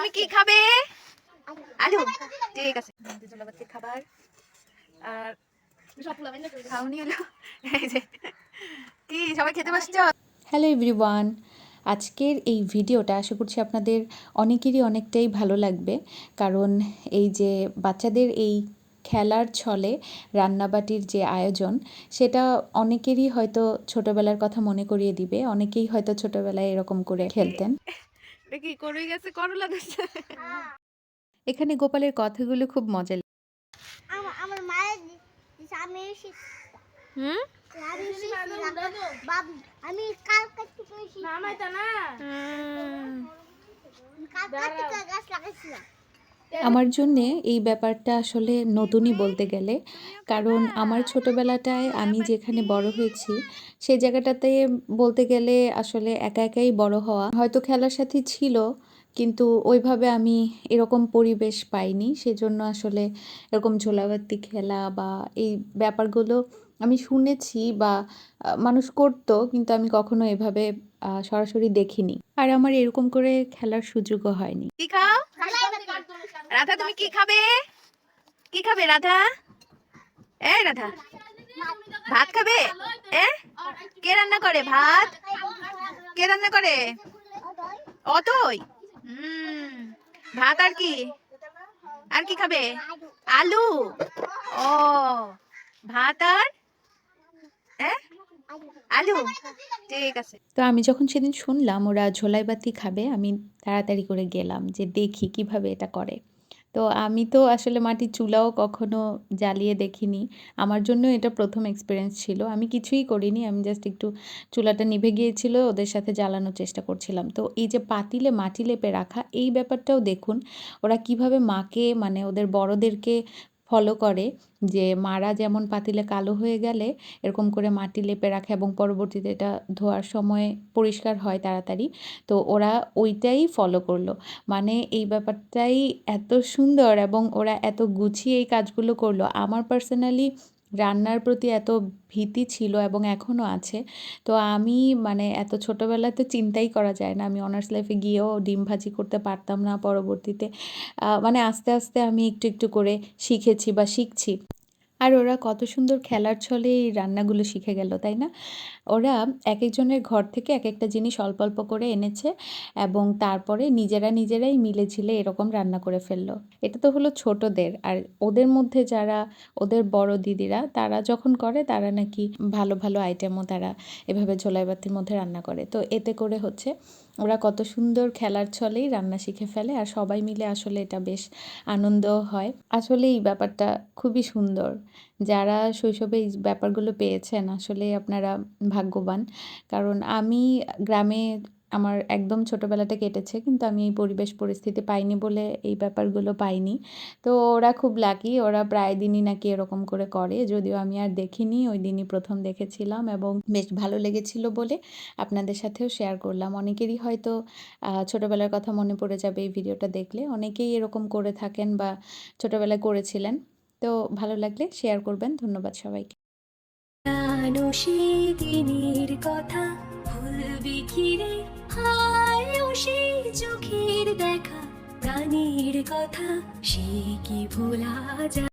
তুমি কি খাবে? আলু। ঠিক আছে। জলাবাতির খাবার। আর খাওনি হলো এই যে। কি সবাই খেতে বসছো? Hello everyone. আজকের এই ভিডিওটা আশা করছি আপনাদের অনেকেরই অনেকটাই ভালো লাগবে। কারণ এই যে বাচ্চাদের এই খেলার ছলে রান্নাবাটির যে আয়োজন সেটা অনেকেরই হয়তো ছোটবেলার কথা মনে করিয়ে দিবে। অনেকেই হয়তো ছোটবেলায় এরকম করে খেলতেন। দেখি করে গেছে? করলা এখানে গোপালের কথাগুলো খুব মজা লাগে। আমার মায়ের আমি হুম? আমি না কালকে থেকে এসেছি। কালকে থেকে গাছ লাগাইছিলাম। আমার জন্যে এই ব্যাপারটা আসলে নতুনই বলতে গেলে। কারণ আমার ছোটবেলাটায় আমি যেখানে বড় হয়েছি সেই জায়গাটাতে বলতে গেলে আসলে একা একাই বড় হওয়া হয়তো খেলার সাথে ছিল, কিন্তু ওইভাবে আমি এরকম পরিবেশ পাইনি। সেজন্য আসলে এরকম ঝোলাবাতি খেলা বা এই ব্যাপারগুলো আমি শুনেছি বা মানুষ করতো, কিন্তু আমি কখনো এভাবে সরাসরি দেখিনি। আর আমার এরকম করে খেলার সুযোগও হয়নি। রাধা, তুমি কি খাবে? কি খাবে রাধা? এই রাধা। ভাত খাবে? এ? কে রান্না করে ভাত? কে রান্না করে? অতই? ভাত আর কি? আর কি খাবে? আলু। ও, ভাত আর? এ? আলু। ঠিক আছে। তো আমি যখন সেদিন শুনলাম ওরা ঝোলাই বাতি খাবে, আমি তাড়াতাড়ি করে গেলাম যে দেখি কীভাবে এটা করে। তো আমি তো আসলে মাটির চুলাও কখনো জ্বালিয়ে দেখিনি। আমার জন্য এটা প্রথম এক্সপিরিয়েন্স ছিল। আমি কিছুই করিনি, আমি জাস্ট একটু চুলাটা নিভে গিয়েছিল, ওদের সাথে জ্বালানোর চেষ্টা করছিলাম। তো এই যে পাতিলে, মাটি লেপে রাখা, এই ব্যাপারটাও দেখুন, ওরা কীভাবে মাকে মানে ওদের বড়দেরকে ফলো করে যে মারা যেমন পাতিলে কালো হয়ে গেলে এরকম করে মাটি লেপে রাখে এবং পরবর্তীতে এটা ধোয়ার সময় পরিষ্কার হয় তাড়াতাড়ি। তো ওরা ওইটাই ফলো করল। মানে এই ব্যাপারটাই এত সুন্দর এবং ওরা এত গুছিয়ে এই কাজগুলো করল। আমার পার্সোনালি রান্নার প্রতি এত ভীতি ছিল এবং এখনও আছে, তো আমি মানে এত ছোটোবেলায় তো চিন্তাই করা যায় না। আমি অনার্স লাইফে গিয়েও ডিম ভাজি করতে পারতাম না পরবর্তীতে। মানে আস্তে আস্তে আমি একটু একটু করে শিখেছি বা শিখছি। আর ওরা কত সুন্দর খেলার ছলে এই রান্নাগুলো শিখে গেল, তাই না? ওরা এক একজনের ঘর থেকে এক একটা জিনিস অল্প অল্প করে এনেছে এবং তারপরে নিজেরা নিজেরাই মিলে ঝিলে এরকম রান্না করে ফেলল। এটা তো হলো ছোটদের আর ওদের মধ্যে যারা ওদের বড় দিদিরা, তারা যখন করে তারা নাকি ভালো ভালো আইটেমও তারা এভাবে ঝোলাই বাতির মধ্যে রান্না করে। তো এতে করে হচ্ছে ওরা কত সুন্দর খেলার ছলেই রান্না শিখে ফেলে আর সবাই মিলে আসলে এটা বেশ আনন্দ হয়। আসলে এই ব্যাপারটা খুবই সুন্দর। যারা শৈশবে এই ব্যাপারগুলো পেয়েছেন আসলে আপনারা ভাগ্যবান। কারণ আমি গ্রামে আমার একদম ছোটোবেলাটা কেটেছে কিন্তু আমি এই পরিবেশ পরিস্থিতি পাইনি বলে এই ব্যাপারগুলো পাইনি। তো ওরা খুব লাকি ওরা প্রায় দিনই নাকি এরকম করে করে। যদিও আমি আর দেখিনি, ওই দিনই প্রথম দেখেছিলাম এবং বেশ ভালো লেগেছিল বলে আপনাদের সাথেও শেয়ার করলাম। অনেকেরই হয়তো ছোটোবেলার কথা মনে পড়ে যাবে এই ভিডিওটা দেখলে। অনেকেই এরকম করে থাকেন বা ছোটোবেলায় করেছিলেন। তো ভালো লাগলে শেয়ার করবেন। ধন্যবাদ সবাইকে। দিনের কথা ভুলবি হায় ও চোখের দেখা প্রাণীর কথা সে কি ভোলা যায়?